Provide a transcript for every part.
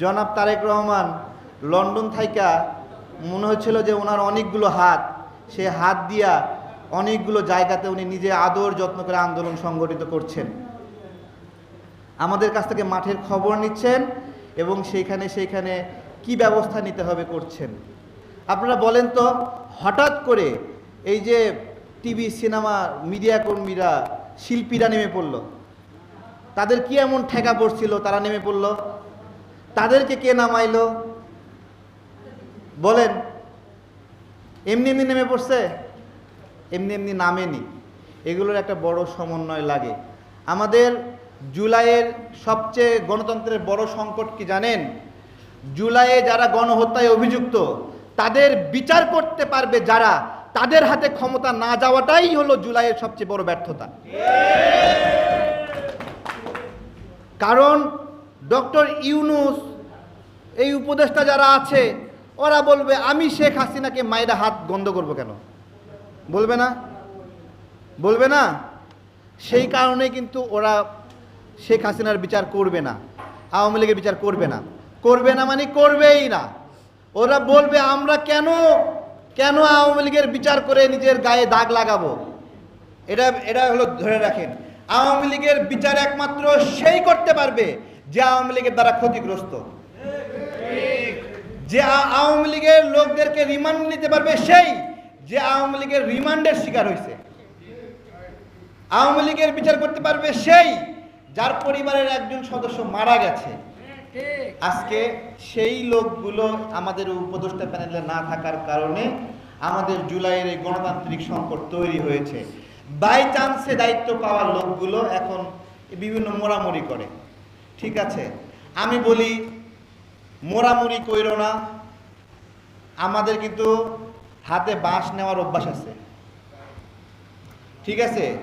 জনাব তারেক রহমান, লন্ডন থাইকা মনে হচ্ছিল যে ওনার অনেকগুলো হাত, সে হাত দিয়া অনেকগুলো জায়গাতে উনি নিজে আদর যত্ন করে আন্দোলন সংগঠিত করছেন। আমাদের কাছ থেকে মাঠের খবর নিচ্ছেন এবং সেইখানে সেইখানে কি ব্যবস্থা নিতে হবে করছেন। আপনারা বলেন তো, হঠাৎ করে এই যে টিভি, সিনেমা, মিডিয়া কর্মীরা, শিল্পীরা নেমে পড়ল। তাদের কি এমন ঠেকা পড়ছিল? তারা নেমে পড়ল? তাদেরকে কে নামাইলো? বলেন। এমনি এমনি নেমে পড়ছে? এমনি এমনি নামেনি। এগুলোর একটা বড় সমন্বয় লাগে। আমাদের জুলাইয়ের সবচেয়ে গণতন্ত্রের বড় সংকট কি জানেন? জুলাইয়ে যারা গণহত্যায় অভিযুক্ত, তাদের বিচার করতে পারবে যারা, তাদের হাতে ক্ষমতা না যাওয়াটাই হলো জুলাইয়ের সবচেয়ে বড় ব্যর্থতা। কারণ ডক্টর ইউনুস, এই উপদেষ্টা যারা আছে, ওরা বলবে, আমি শেখ হাসিনাকে মায়েরা হাত গন্ধ করব কেন? বলবে না? বলবে না? সেই কারণে কিন্তু ওরা শেখ হাসিনার বিচার করবে না, আওয়ামী লীগের বিচার করবে না। করবে না মানে করবেই না। ওরা বলবে, আমরা কেন কেন আওয়ামী লীগের বিচার করে নিজের গায়ে দাগ লাগাবো? এটা এটা হলো ধরে রাখেন। আওয়ামী লীগের বিচার একমাত্র সেই করতে পারবে যে আওয়ামী লীগের দ্বারা ক্ষতিগ্রস্ত। যে আওয়ামী লীগের লোকদেরকে রিমান্ড নিতে পারবে সেই যে আওয়ামী লীগের রিমান্ডের শিকার হয়েছে। আওয়ামী লীগের বিচার করতে পারবে সেই যার পরিবারের একজন সদস্য মারা গেছে। আজকে সেই লোকগুলো আমাদের উপদেষ্টা প্যানেলে না থাকার কারণে আমাদের জুলাইয়ের এই গণতান্ত্রিক সংকট তৈরি হয়েছে। বাই চান্সে দায়িত্ব পাওয়া লোকগুলো এখন বিভিন্ন মোড়ামুড়ি করে। ঠিক আছে। আমি বলি মোড়ামুড়ি কইর না। আমাদের কিন্তু হাতে বাঁশ নেওয়ার অভ্যাস আছে। ঠিক আছে?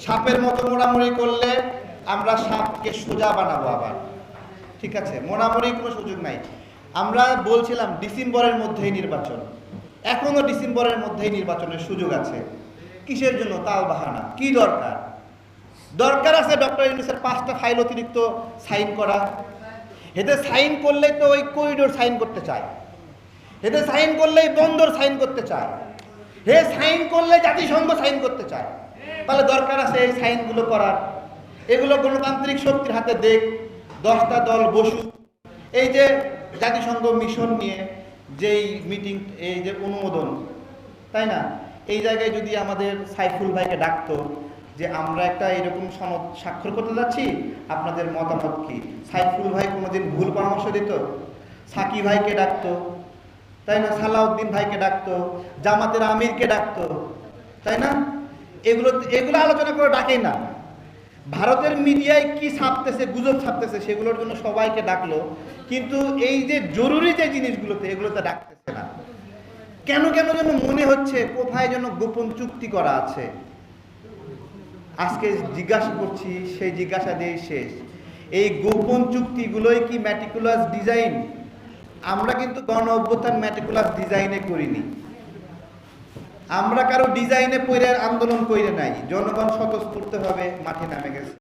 সাপের মতো মোড়ামুড়ি করলে আমরা সাপকে সোজা বানাবো আবার। ঠিক আছে? মোড়ামুড়ি কোনো সুযোগ নাই। আমরা বলছিলাম ডিসেম্বরের মধ্যেই নির্বাচন। এখনও ডিসেম্বরের মধ্যেই নির্বাচনের সুযোগ আছে। কিসের জন্য? তাল বাহানা কি দরকার? দরকার আছে ডক্টর ইউনুসের পাঁচটা ফাইল অতিরিক্ত সাইন করা। এতে সাইন করলেই তো ওই করিডোর সাইন করতে চায়। এতে সাইন করলেই বন্দর সাইন করতে চায়। হে সাইন করলে জাতিসংঘ সাইন করতে চায়। তাহলে দরকার আছে এই সাইনগুলো করার। এগুলো গণতান্ত্রিক শক্তির হাতে দেখ, দশটা দল বসু এই যে জাতিসংঘ মিশন নিয়ে যেই মিটিং এই যে অনুমোদন, তাই না? এই জায়গায় যদি আমাদের সাইফুল ভাইকে ডাকতো যে আমরা একটা এরকম সনদ স্বাক্ষর করতে যাচ্ছি, আপনাদের মতামত কি? সাইফুল ভাই কোনোদিন ভুল পরামর্শ দিত? সাকি ভাইকে ডাকতো, তাই না? সালাউদ্দিন ভাইকে ডাকতো, জামাতের আমিরকে ডাকতো, তাই না? এগুলো এগুলো আলোচনা করে ডাকেই না। ভারতের মিডিয়ায় কি ছাপতেছে, গুজব ছাপতেছে, সেগুলোর জন্য সবাইকে ডাকলো, কিন্তু এই যে জরুরি যে জিনিসগুলোতে, এগুলোতে ডাকতেছে না। কেন কেন যেন মনে হচ্ছে, কোথায় যেন গোপন চুক্তি করা আছে। আজকে জিজ্ঞাসা করছি, সেই জিজ্ঞাসা দিয়ে শেষ। এই গোপন চুক্তিগুলোই কি ম্যাটিকুলাস ডিজাইন আমরা কিন্তু গণ অভ্যুত্থান ম্যাটিকুলাস ডিজাইনে করিনি। আমরা কারও ডিজাইনে পরে আন্দোলন কইরে নাই। জনগণ স্বতঃস্ফূর্তভাবে মাঠে নামে গেছে।